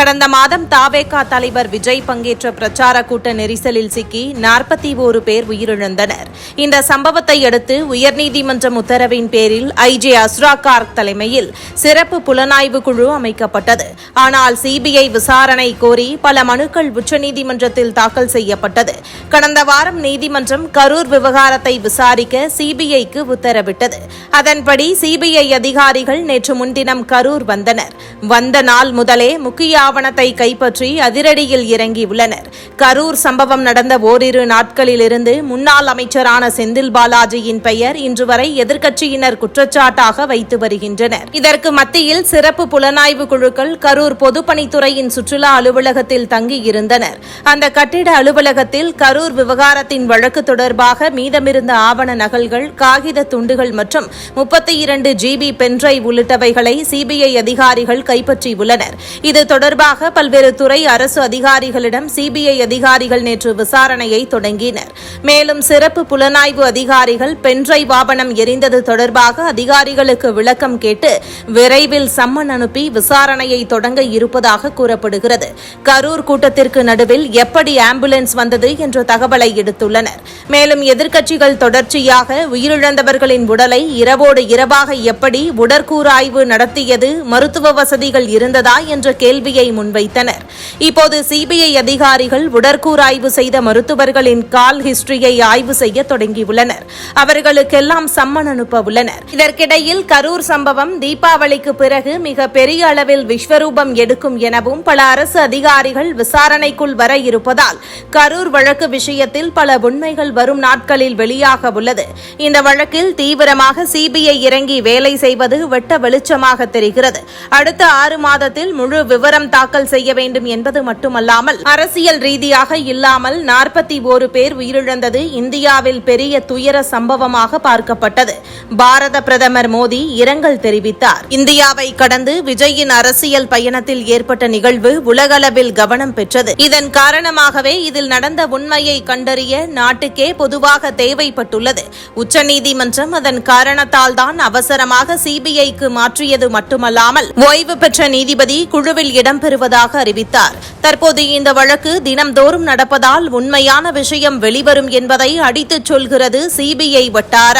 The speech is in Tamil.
கடந்த மாதம் தாவேகா தலைவர் விஜய் பங்கேற்ற பிரச்சார கூட்ட நெரிசலில் சிக்கி நாற்பத்தி ஓரு பேர் உயிரிழந்தனர். இந்த சம்பவத்தை அடுத்து உயர்நீதிமன்றம் உத்தரவின் பேரில் ஐஜே அஸ்ரா கார்க் தலைமையில் சிறப்பு புலனாய்வு குழு அமைக்கப்பட்டது. ஆனால் சிபிஐ விசாரணை கோரி பல மனுக்கள் உச்சநீதிமன்றத்தில் தாக்கல் செய்யப்பட்டது. கடந்த வாரம் நீதிமன்றம் கரூர் விவகாரத்தை விசாரிக்க சிபிஐக்கு உத்தரவிட்டது. அதன்படி சிபிஐ அதிகாரிகள் நேற்று முன்தினம் கரூர் வந்தனர். வந்த நாள் முதலே முக்கிய ஆவணத்தை கைப்பற்றி அதிரடியில் இறங்கியுள்ளனர் கரூர் சம்பவம் நடந்த ஓரிரு நாட்களிலிருந்து முன்னாள் அமைச்சரான செந்தில் பாலாஜியின் பெயர் இன்று வரை எதிர்க்கட்சியினர் குற்றச்சாட்டாக வைத்து வருகின்றனர். இதற்கு மத்தியில் சிறப்பு புலனாய்வு குழுக்கள் கரூர் பொதுப்பணித்துறையின் சுற்றுலா அலுவலகத்தில் தங்கியிருந்தனர் அந்த கட்டிட அலுவலகத்தில் கரூர் விவகாரத்தின் வழக்கு தொடர்பாக மீதமிருந்த ஆவண நகல்கள் காகித துண்டுகள் மற்றும் முப்பத்தி இரண்டு ஜிபி பென்ட்ரைவ் உள்ளிட்டவைகளை சிபிஐ அதிகாரிகள் கைப்பற்றியுள்ளனர். இது தொடர்பாக பல்வேறு துறை அரசு அதிகாரிகளிடம் சிபிஐ அதிகாரிகள் நேற்று விசாரணையை தொடங்கினர். மேலும் சிறப்பு புலனாய்வு அதிகாரிகள் பென்டிரைவ் வாபனம் எரிந்தது தொடர்பாக அதிகாரிகளுக்கு விளக்கம் கேட்டு விரைவில் சம்மன் அனுப்பி விசாரணையை தொடங்க இருப்பதாக கூறப்படுகிறது. கரூர் கூட்டத்திற்கு நடுவில் எப்படி ஆம்புலன்ஸ் வந்தது என்ற தகவலை எடுத்துள்ளனர். மேலும் எதிர்க்கட்சிகள் தொடர்ச்சியாக உயிரிழந்தவர்களின் உடலை இரவோடு இரவாக எப்படி உடற்கூறாய்வு நடத்தியது மருத்துவ வசதிகள் இருந்ததா என்ற கேள்வியை முன்வைத்தனர். இப்போது சிபிஐ அதிகாரிகள் உடற்கூறாய்வு செய்த மருத்துவர்களின் கால் ஹிஸ்டரியை ஆய்வு செய்ய தொடங்கியுள்ளனர். அவர்களுக்கெல்லாம் சம்மன் அனுப்ப உள்ளனர் இதற்கிடையில் கரூர் சம்பவம் தீபாவளிக்கு பிறகு மிக பெரிய அளவில் விஸ்வரூபம் எடுக்கும் எனவும் பல அரசு அதிகாரிகள் விசாரணைக்குள் வர இருப்பதால் கரூர் வழக்கு விஷயத்தில் பல உண்மைகள் வரும் நாட்களில் வெளியாக உள்ளது. இந்த வழக்கில் தீவிரமாக சிபிஐ இறங்கி வேலை செய்வது வெட்ட வெளிச்சமாக தெரிகிறது. அடுத்த ஆறு மாதத்தில் முழு விவரம் தாக்கல் செய்ய வேண்டும் என்பது மட்டுமல்லாமல் அரசியல் ரீதியாக இல்லாமல் நாற்பத்தி ஓரு பேர் உயிரிழந்தது இந்தியாவில் பெரிய துயர சம்பவமாக பார்க்கப்பட்டது. பாரத பிரதமர் மோடி இரங்கல் தெரிவித்தார். இந்தியாவை கடந்து விஜயின் அரசியல் பயணத்தில் ஏற்பட்ட நிகழ்வு உலகளவில் கவனம் பெற்றது. இதன் காரணமாகவே இதில் நடந்த உண்மையை கண்டறிய நாட்டுக்கே பொதுவாக தேவைப்பட்டுள்ளது. உச்சநீதிமன்றம் அதன் காரணத்தால் தான் அவசரமாக சிபிஐக்கு மாற்றியது மட்டுமல்லாமல் ஓய்வு பெற்ற நீதிபதி குழுவில் இடம் இடம்பெறுவதாக அறிவித்தார். தற்போது இந்த வழக்கு தினம்தோறும் நடப்பதால் உண்மையான விஷயம் வெளிவரும் என்பதை அடித்துச் சொல்கிறது சிபிஐ வட்டாரம்.